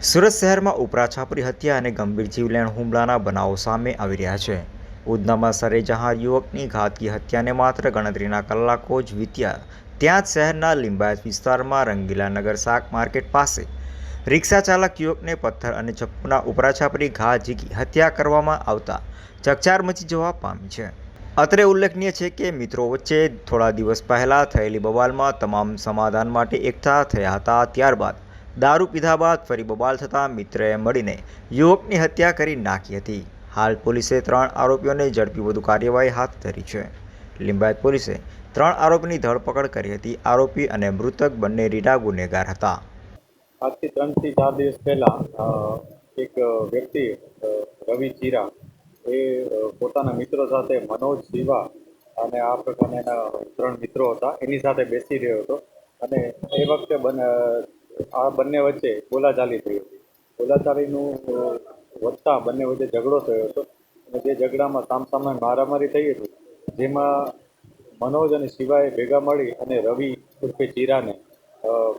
સુરત શહેરમાં ઉપરા છાપરી હત્યા અને ગંભીર જીવલેણ હુમલાના બનાવો સામે આવી રહ્યા છે. ઉધનામાં સરેજહાં યુવકની ઘાતકી હત્યાને માત્ર ગણતરીના કલાકો જ વીત્યા, ત્યાં જ શહેરના લિંબાયત વિસ્તારમાં રંગીલા નગર શાક માર્કેટ પાસે રિક્ષા ચાલક યુવકને પથ્થર અને ચપ્પુના ઉપરા છાપરી ઘા ઝીકી હત્યા કરવામાં આવતા ચકચાર મચી જવા પામી છે. અત્રે ઉલ્લેખનીય છે કે મિત્રો વચ્ચે થોડા દિવસ પહેલાં થયેલી બવાલમાં તમામ સમાધાન માટે એકઠા થયા હતા, ત્યારબાદ દારૂ પીધા બાદ ફરી બબાલ થતાં મિત્રએ મળીને યુવકની હત્યા કરી નાખી હતી. હાલ પોલીસે ત્રણ આરોપીઓને ઝડપી વધુ કાર્યવાહી હાથ ધરી છે. લિંબાયત પોલીસે ત્રણ આરોપીની ધરપકડ કરી હતી. આરોપી અને મૃતક બંને રીડા ગુનેગાર હતા. આજથી ત્રણથી ચાર દિવસ પહેલાં એક વ્યક્તિ રવિ ચીરા, એ પોતાના મિત્રો સાથે મનોજ શિવા અને આ પ્રકારના એના ત્રણ મિત્રો હતા. એની સાથે બેસી રહ્યો હતો અને એ વખતે બન આ બંને વચ્ચે બોલાચાલી થઈ હતી. બોલાચાલીનું વધતા બંને વચ્ચે ઝઘડો થયો હતો. અને જે ઝઘડામાં સામસામે મારામારી થઈ હતી, જેમાં મનોજ અને શિવાએ ભેગા મળી અને રવિ ઉર્ફે ચીરાને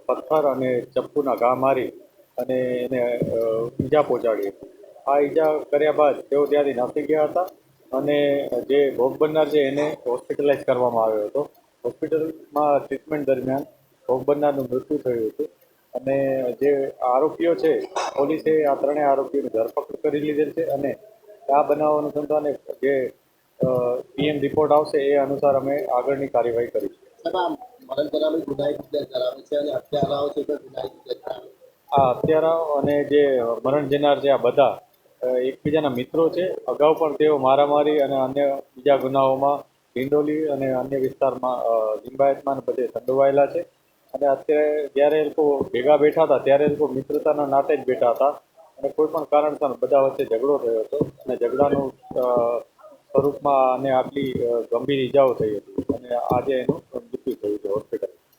પથ્થર અને ચપ્પુના ઘા મારી અને એને ઈજા પહોંચાડી આ ઈજા કર્યા બાદ તેઓ ત્યાંથી નાસી ગયા હતા અને જે ભોગ બનનાર છે એને હોસ્પિટલાઇઝ કરવામાં આવ્યો હતો. હોસ્પિટલમાં ટ્રીટમેન્ટ દરમિયાન ભોગ બનનારનું મૃત્યુ થયું હતું. અને જે આરોપીઓ છે પોલીસે આ ત્રણેય આરોપીઓની ધરપકડ કરી લીધેલ છે અને આ બનાવ અનુસંધાને જે પીએમ રિપોર્ટ આવશે એ અનુસાર અમે આગળની કાર્યવાહી કરીશું. આ હત્યારાઓ અને જે મરણ જનાર છે આ બધા એકબીજાના મિત્રો છે અગાઉ પણ તેઓ મારામારી અને અન્ય બીજા ગુનાઓમાં ડિંડોલી અને અન્ય વિસ્તારમાં લિંબાયતમાં બધે સંડોવાયેલા છે. અને અત્યારે જ્યારે એ લોકો ભેગા બેઠા હતા, ત્યારે એ લોકો મિત્રતાના નાતે જ બેઠા હતા. અને કોઈ પણ કારણસર બધા વચ્ચે ઝઘડો થયો હતો. અને ઝઘડાનું સ્વરૂપમાં અને આટલી ગંભીર ઈજાઓ થઈ હતી. અને આજે એનું મૃત્યુ થયું છે હોસ્પિટલ.